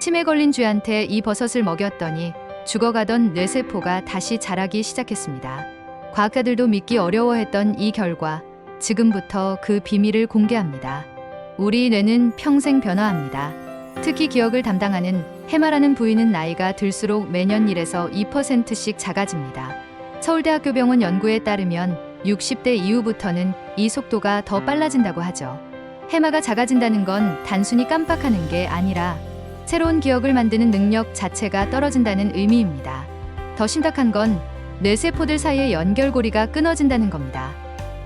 치매 걸린 쥐한테 이 버섯을 먹였더니 죽어가던 뇌세포가 다시 자라기 시작했습니다. 과학자들도 믿기 어려워했던 이 결과 지금부터 그 비밀을 공개합니다. 우리 뇌는 평생 변화합니다. 특히 기억을 담당하는 해마라는 부위는 나이가 들수록 매년 1에서 2%씩 작아집니다. 서울대학교 병원 연구에 따르면 60대 이후부터는 이 속도가 더 빨라진다고 하죠. 해마가 작아진다는 건 단순히 깜빡하는 게 아니라 새로운 기억을 만드는 능력 자체가 떨어진다는 의미입니다. 더 심각한 건 뇌세포들 사이의 연결고리가 끊어진다는 겁니다.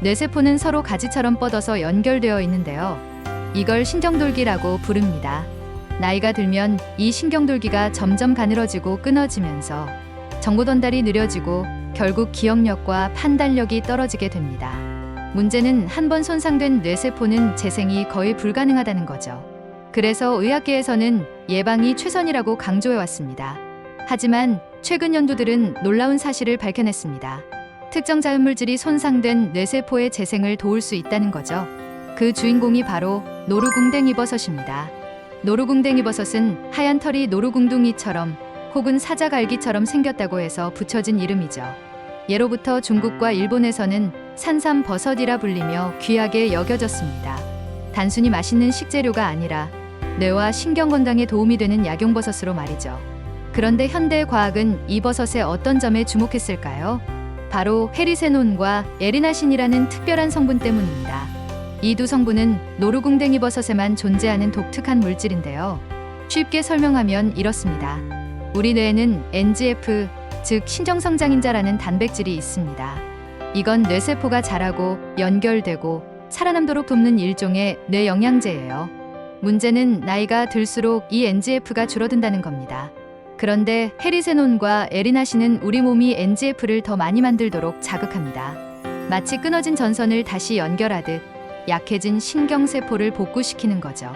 뇌세포는 서로 가지처럼 뻗어서 연결되어 있는데요. 이걸 신경돌기라고 부릅니다. 나이가 들면 이 신경돌기가 점점 가늘어지고 끊어지면서 정보 전달이 느려지고 결국 기억력과 판단력이 떨어지게 됩니다. 문제는 한 번 손상된 뇌세포는 재생이 거의 불가능하다는 거죠. 그래서 의학계에서는 예방이 최선이라고 강조해 왔습니다. 하지만 최근 연구들은 놀라운 사실을 밝혀냈습니다. 특정 자연물질이 손상된 뇌세포의 재생을 도울 수 있다는 거죠. 그 주인공이 바로 노루궁뎅이버섯입니다. 노루궁뎅이버섯은 하얀 털이 노루궁둥이처럼 혹은 사자갈기처럼 생겼다고 해서 붙여진 이름이죠. 예로부터 중국과 일본에서는 산삼버섯이라 불리며 귀하게 여겨졌습니다. 단순히 맛있는 식재료가 아니라 뇌와 신경 건강에 도움이 되는 약용버섯으로 말이죠. 그런데 현대 과학은 이 버섯의 어떤 점에 주목했을까요? 바로 헤리세논과 에리나신이라는 특별한 성분 때문입니다. 이 두 성분은 노루궁뎅이 버섯에만 존재하는 독특한 물질인데요. 쉽게 설명하면 이렇습니다. 우리 뇌에는 NGF, 즉 신정성장인자라는 단백질이 있습니다. 이건 뇌세포가 자라고 연결되고 살아남도록 돕는 일종의 뇌 영양제예요. 문제는 나이가 들수록 이 NGF가 줄어든다는 겁니다. 그런데 헤리세논과 에리나신은 우리 몸이 NGF를 더 많이 만들도록 자극합니다. 마치 끊어진 전선을 다시 연결하듯 약해진 신경세포를 복구시키는 거죠.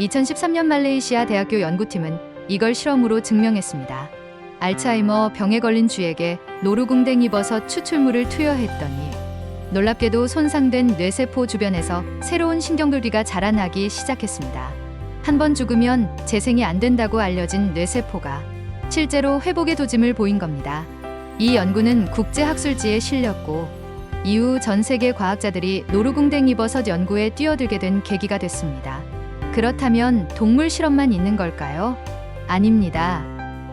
2013년 말레이시아 대학교 연구팀은 이걸 실험으로 증명했습니다. 알츠하이머 병에 걸린 쥐에게 노루궁뎅이 버섯 추출물을 투여했더니 놀랍게도 손상된 뇌세포 주변에서 새로운 신경돌기가 자라나기 시작했습니다. 한 번 죽으면 재생이 안 된다고 알려진 뇌세포가 실제로 회복의 도짐을 보인 겁니다. 이 연구는 국제학술지에 실렸고 이후 전 세계 과학자들이 노루궁뎅이 버섯 연구에 뛰어들게 된 계기가 됐습니다. 그렇다면 동물 실험만 있는 걸까요? 아닙니다.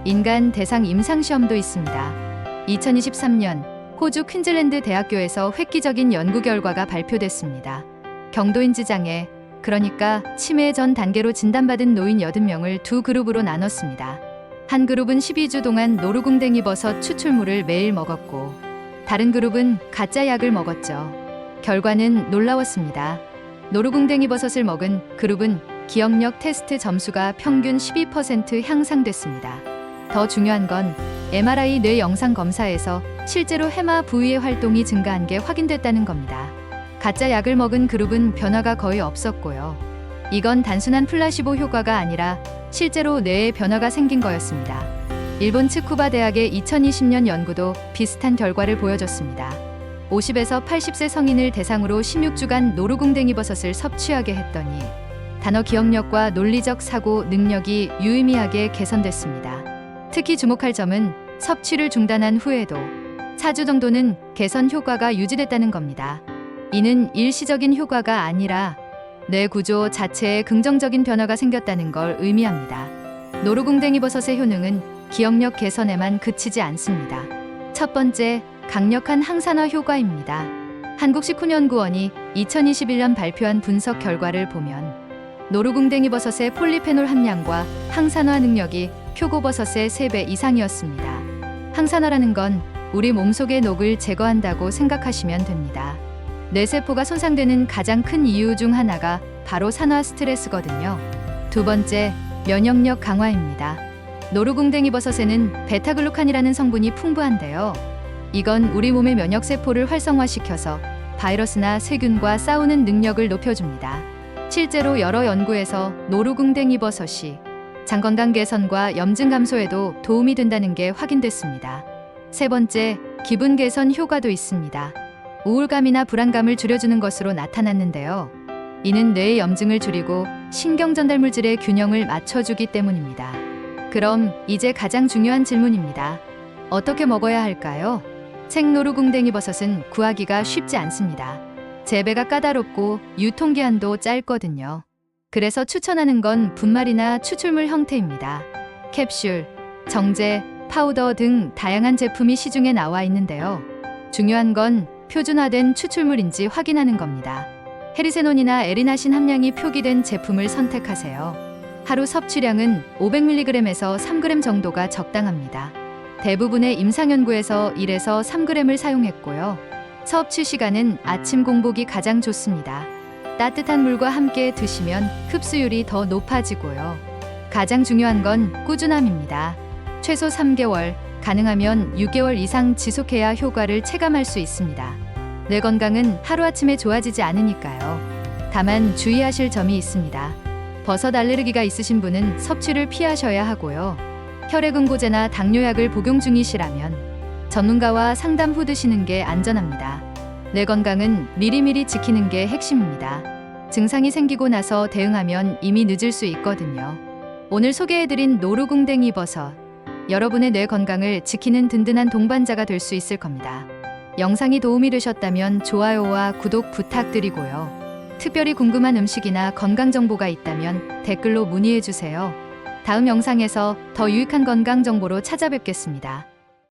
인간 대상 임상 시험도 있습니다. 2023년 호주 퀸즐랜드 대학교에서 획기적인 연구 결과가 발표됐습니다. 경도인지 장애, 그러니까 치매 전 단계로 진단받은 노인 80명을 두 그룹으로 나눴습니다. 한 그룹은 12주 동안 노루궁뎅이 버섯 추출물을 매일 먹었고 다른 그룹은 가짜 약을 먹었죠. 결과는 놀라웠습니다. 노루궁뎅이 버섯을 먹은 그룹은 기억력 테스트 점수가 평균 12% 향상됐습니다. 더 중요한 건 MRI 뇌 영상 검사에서 실제로 해마 부위의 활동이 증가한 게 확인됐다는 겁니다. 가짜 약을 먹은 그룹은 변화가 거의 없었고요. 이건 단순한 플라시보 효과가 아니라 실제로 뇌에 변화가 생긴 거였습니다. 일본 츠쿠바 대학의 2020년 연구도 비슷한 결과를 보여줬습니다. 50에서 80세 성인을 대상으로 16주간 노루궁뎅이 버섯을 섭취하게 했더니 단어 기억력과 논리적 사고 능력이 유의미하게 개선됐습니다. 특히 주목할 점은 섭취를 중단한 후에도 4주 정도는 개선 효과가 유지됐다는 겁니다. 이는 일시적인 효과가 아니라 뇌 구조 자체에 긍정적인 변화가 생겼다는 걸 의미합니다. 노루궁뎅이 버섯의 효능은 기억력 개선에만 그치지 않습니다. 첫 번째, 강력한 항산화 효과입니다. 한국식훈연구원이 2021년 발표한 분석 결과를 보면 노루궁뎅이 버섯의 폴리페놀 함량과 항산화 능력이 표고버섯의 3배 이상이었습니다. 항산화라는 건 우리 몸속의 녹을 제거한다고 생각하시면 됩니다. 뇌세포가 손상되는 가장 큰 이유 중 하나가 바로 산화 스트레스거든요. 두 번째, 면역력 강화입니다. 노루궁뎅이 버섯에는 베타글루칸이라는 성분이 풍부한데요. 이건 우리 몸의 면역 세포를 활성화시켜서 바이러스나 세균과 싸우는 능력을 높여줍니다. 실제로 여러 연구에서 노루궁뎅이 버섯이 장 건강 개선과 염증 감소에도 도움이 된다는 게 확인됐습니다. 세 번째, 기분 개선 효과도 있습니다. 우울감이나 불안감을 줄여주는 것으로 나타났는데요. 이는 뇌의 염증을 줄이고 신경 전달 물질의 균형을 맞춰주기 때문입니다. 그럼 이제 가장 중요한 질문입니다. 어떻게 먹어야 할까요? 생노루궁뎅이 버섯은 구하기가 쉽지 않습니다. 재배가 까다롭고 유통기한도 짧거든요. 그래서 추천하는 건 분말이나 추출물 형태입니다. 캡슐, 정제, 파우더 등 다양한 제품이 시중에 나와 있는데요. 중요한 건 표준화된 추출물인지 확인하는 겁니다. 헤리세논이나 에리나신 함량이 표기된 제품을 선택하세요. 하루 섭취량은 500mg에서 3g 정도가 적당합니다. 대부분의 임상연구에서 1에서 3g을 사용했고요. 섭취 시간은 아침 공복이 가장 좋습니다. 따뜻한 물과 함께 드시면 흡수율이 더 높아지고요. 가장 중요한 건 꾸준함입니다. 최소 3개월, 가능하면 6개월 이상 지속해야 효과를 체감할 수 있습니다. 뇌 건강은 하루아침에 좋아지지 않으니까요. 다만 주의하실 점이 있습니다. 버섯 알레르기가 있으신 분은 섭취를 피하셔야 하고요. 혈액응고제나 당뇨약을 복용 중이시라면 전문가와 상담 후 드시는 게 안전합니다. 뇌 건강은 미리미리 지키는 게 핵심입니다. 증상이 생기고 나서 대응하면 이미 늦을 수 있거든요. 오늘 소개해드린 노루궁뎅이 버섯. 여러분의 뇌 건강을 지키는 든든한 동반자가 될 수 있을 겁니다. 영상이 도움이 되셨다면 좋아요와 구독 부탁드리고요. 특별히 궁금한 음식이나 건강 정보가 있다면 댓글로 문의해 주세요. 다음 영상에서 더 유익한 건강 정보로 찾아뵙겠습니다.